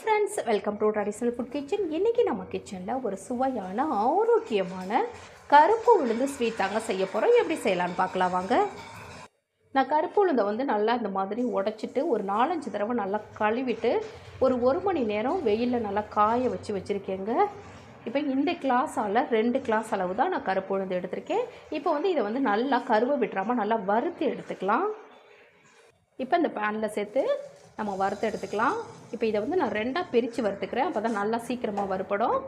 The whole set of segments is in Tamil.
Friends welcome to traditional food kitchen இன்றைக்கி நம்ம கிச்சனில் ஒரு சுவையான ஆரோக்கியமான கருப்பு உளுந்து ஸ்வீட் தாங்க செய்ய போகிறோம் எப்படி செய்யலான்னு பார்க்கலாம் வாங்க. நான் கருப்பு உளுந்தை வந்து நல்லா இந்த மாதிரி உடச்சிட்டு ஒரு நாலஞ்சு தடவை நல்லா கழுவிட்டு ஒரு ஒரு மணி நேரம் வெயிலில் நல்லா காய வச்சு வச்சுருக்கேங்க. இப்போ இந்த கிளாஸால் ரெண்டு கிளாஸ் அளவு தான் நான் கருப்பு உளுந்து எடுத்திருக்கேன். இப்போ வந்து இதை வந்து நல்லா கருவை விட்டுறாமல் நல்லா வறுத்து எடுத்துக்கலாம். இப்போ இந்த பேனில் சேர்த்து நம்ம வறுத்து எடுத்துக்கலாம். இப்போ இதை வந்து நான் ரெண்டாக பிரித்து வறுத்துக்கிறேன். அப்போ தான் நல்லா சீக்கிரமாக வறுப்படும்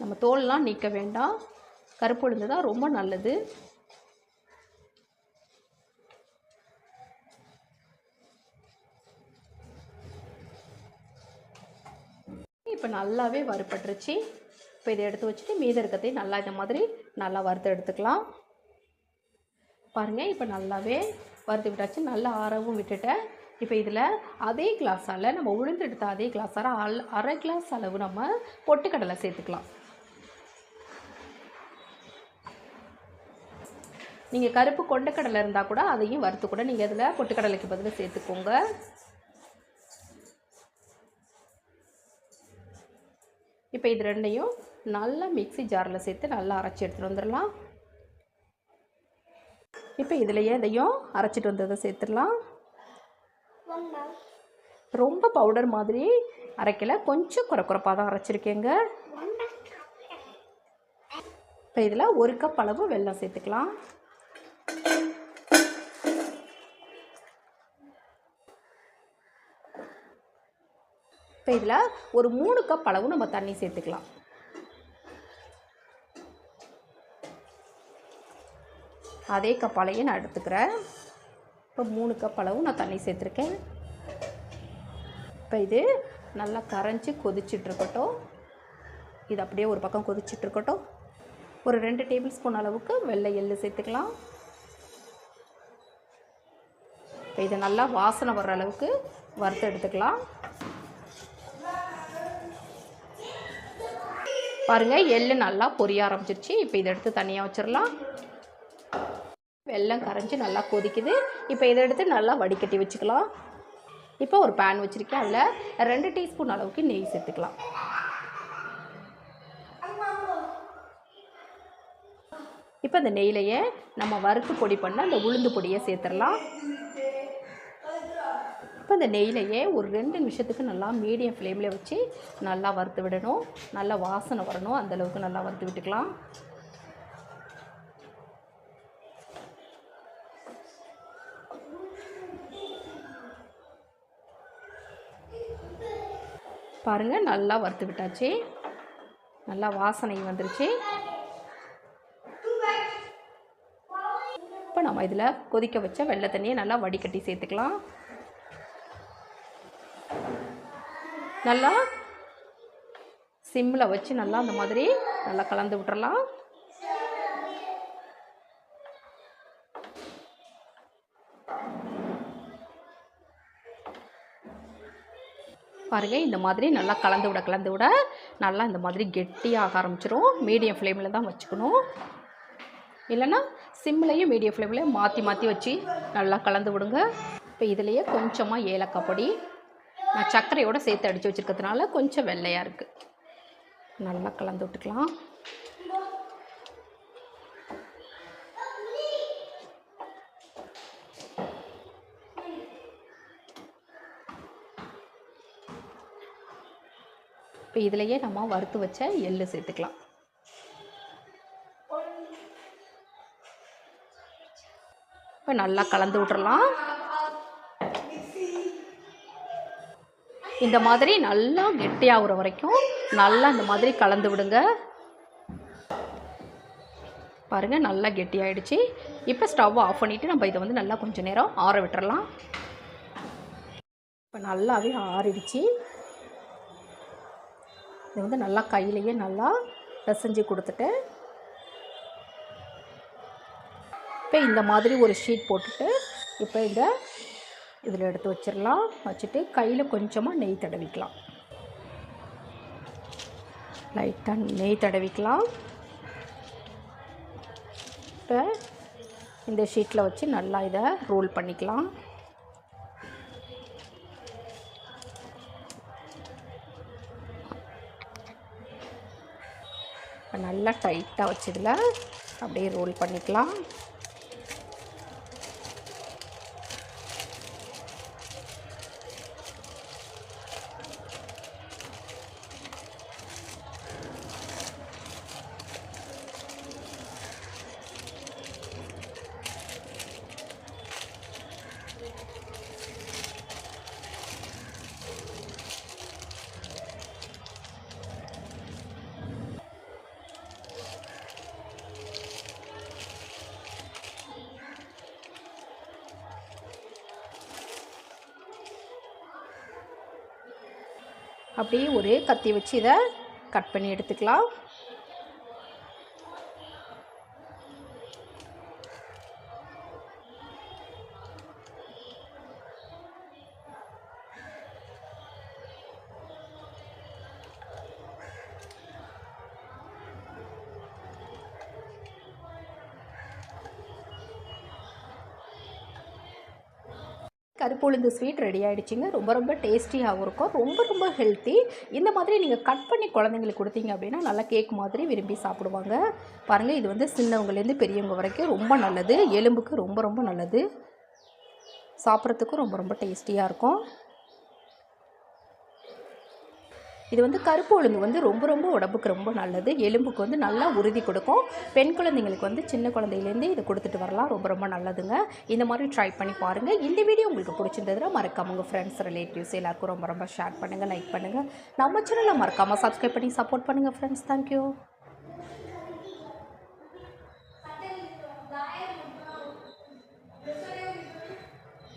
நம்ம தோல்லாம் நீக்க வேண்டாம். கருப்புழுந்து தான் ரொம்ப நல்லது. இப்போ நல்லாவே வறுப்பட்டுருச்சு இப்போ இதை எடுத்து வச்சுட்டு மீத இருக்கத்தையும் நல்லா இந்த மாதிரி நல்லா வறுத்து எடுத்துக்கலாம். பாருங்கள் இப்போ நல்லாவே வறுத்து விட்டாச்சு. நல்லா ஆறவும் விட்டுட்டேன். இப்போ இதில் அதே கிளாஸால் நம்ம உளுந்து எடுத்த அதே கிளாஸால் அல் அரை கிளாஸ் அளவு நம்ம பொட்டுக்கடலை சேர்த்துக்கலாம். நீங்கள் கருப்பு கொண்டக்கடலை இருந்தால் கூட அதையும் வறுத்து கூட நீங்கள் இதில் பொட்டுக்கடலைக்கு பதிலாக சேர்த்துக்கோங்க. இப்போ இது ரெண்டையும் நல்லா மிக்ஸி ஜாரில் சேர்த்து நல்லா அரைச்சி எடுத்துகிட்டு வந்துடலாம். இப்போ இதுலையே இதையும் அரைச்சிட்டு வந்ததை சேர்த்துடலாம். ரொம்ப பவுடர் மாதிரி அரைக்கல. கொஞ்சம் குறை குறைப்பாக தான் அரைச்சிருக்கேங்க. இப்போ இதில் ஒரு கப் அளவு வெல்லம் சேர்த்துக்கலாம். இப்போ இதில் ஒரு மூணு கப் அளவு நம்ம தண்ணி சேர்த்துக்கலாம். அதே கப் அளவையே நான் எடுத்துக்கிறேன். இப்போ மூணு கப் அளவும் நான் தண்ணி சேர்த்துருக்கேன். இப்போ இது நல்லா கரைஞ்சி கொதிச்சிட்ருக்கட்டும். இது அப்படியே ஒரு பக்கம் கொதிச்சிட்ருக்கட்டும். ஒரு ரெண்டு டேபிள் ஸ்பூன் அளவுக்கு வெள்ளை எள்ளு சேர்த்துக்கலாம். இப்போ இதை நல்லா வாசனை வர்ற அளவுக்கு வறுத்து எடுத்துக்கலாம். பாருங்கள் எள்ளு நல்லா பொரிய ஆரம்பிச்சிருச்சு. இப்போ இதை எடுத்து தனியாக வச்சிடலாம். வெல்லம் கரைஞ்சி நல்லா கொதிக்குது. இப்போ இதை எடுத்து நல்லா வடிகட்டி வச்சுக்கலாம். இப்போ ஒரு பேன் வச்சுருக்கேன். அதில் ரெண்டு டீஸ்பூன் அளவுக்கு நெய் சேர்த்துக்கலாம். இப்போ அந்த நெய்லையே நம்ம வறுத்து பொடி பண்ண அந்த உளுந்து பொடியை சேர்த்துடலாம். இப்போ இந்த நெய்லையே ஒரு ரெண்டு நிமிஷத்துக்கு நல்லா மீடியம் ஃப்ளேமில் வச்சு நல்லா வறுத்து விடணும். நல்லா வாசனை வரணும். அந்தளவுக்கு நல்லா வறுத்து விட்டுக்கலாம். பாருங்கள் நல்லா வறுத்து விட்டாச்சு நல்லா வாசனை வந்துருச்சு. இப்போ நம்ம இதில் கொதிக்க வச்ச வெள்ளை தண்ணியை நல்லா வடிகட்டி சேர்த்துக்கலாம். நல்லா சிம்மில் வச்சு நல்லா அந்த மாதிரி நல்லா கலந்து விட்டுறலாம். பாருங்கள் இந்த மாதிரி நல்லா கலந்து விட கலந்து விட நல்லா இந்த மாதிரி கெட்டியாக ஆரம்பிச்சிரும். மீடியம் ஃப்ளேமில் தான் வச்சுக்கணும். இல்லைன்னா சிம்லையும் மீடியம் ஃப்ளேம்லையும் மாற்றி மாற்றி வச்சு நல்லா கலந்து விடுங்க. இப்போ இதுலேயே கொஞ்சமாக ஏலக்காய் பொடி. நான் சர்க்கரையோடு சேர்த்து அடித்து வச்சுருக்கிறதுனால கொஞ்சம் வெள்ளையாக இருக்குது நல்லா கலந்து விட்டுக்கலாம். இப்போ இதுலேயே நம்ம வறுத்து வச்ச எள்ளு சேர்த்துக்கலாம். இப்போ நல்லா கலந்து விட்றலாம் இந்த மாதிரி நல்லா கெட்டியாகிற வரைக்கும் நல்லா இந்த மாதிரி கலந்து விடுங்க. பாருங்கள் நல்லா கெட்டியாயிடுச்சு இப்போ ஸ்டவ் ஆஃப் பண்ணிவிட்டு நம்ம இதை வந்து நல்லா கொஞ்சம் நேரம் ஆற விட்டுறலாம். இப்போ நல்லாவே ஆறிடுச்சு. இதை வந்து நல்லா கையிலையே நல்லா பிசைஞ்சு கொடுத்துட்டு இப்போ இந்த மாதிரி ஒரு ஷீட் போட்டுட்டு இப்போ இந்த இதில் எடுத்து வச்சிடலாம். வச்சுட்டு கையில் கொஞ்சமாக நெய் தடவிக்கலாம். லைட்டாக நெய் தடவிக்கலாம். இப்போ இந்த ஷீட்டில் வச்சு நல்லா இதை ரோல் பண்ணிக்கலாம். நல்லா டைட்டாக வச்சதில். அப்படியே ரோல் பண்ணிக்கலாம். அப்படியே ஒரே கத்தி வச்சு இதை கட் பண்ணி எடுத்துக்கலாம். கருப்பு ஸ்வீட் ரெடி ஆகிடுச்சிங்க ரொம்ப ரொம்ப டேஸ்டியாகவும் இருக்கும். ரொம்ப ரொம்ப ஹெல்த்தி இந்த மாதிரி நீங்கள் கட் பண்ணி குழந்தைங்களுக்கு கொடுத்தீங்க அப்படின்னா நல்லா கேக் மாதிரி விரும்பி சாப்பிடுவாங்க. பாருங்கள் இது வந்து சின்னவங்கலேருந்து பெரியவங்க வரைக்கும் ரொம்ப நல்லது. எலும்புக்கு ரொம்ப ரொம்ப நல்லது. சாப்பிட்றதுக்கும் ரொம்ப ரொம்ப டேஸ்டியாக இருக்கும். இது வந்து கருப்பு உளுந்து வந்து ரொம்ப ரொம்ப உடம்புக்கு ரொம்ப நல்லது. எலும்புக்கு வந்து நல்லா உறுதி கொடுக்கும். பெண் குழந்தைங்களுக்கு வந்து சின்ன குழந்தையிலேருந்து இதை கொடுத்துட்டு வரலாம். ரொம்ப ரொம்ப நல்லதுங்க. இந்த மாதிரி ட்ரை பண்ணி பாருங்கள் இந்த வீடியோ உங்களுக்கு பிடிச்சிருந்ததுன்னா மறக்காம உங்கள் ஃப்ரெண்ட்ஸ் ரிலேட்டிவ்ஸ் எல்லாருக்கும் ரொம்ப ரொம்ப ஷேர் பண்ணுங்கள் லைக் பண்ணுங்கள் நம்ம சேனலை மறக்காமல் சப்ஸ்கிரைப் பண்ணி சப்போர்ட் பண்ணுங்கள் ஃப்ரெண்ட்ஸ் தேங்க்யூ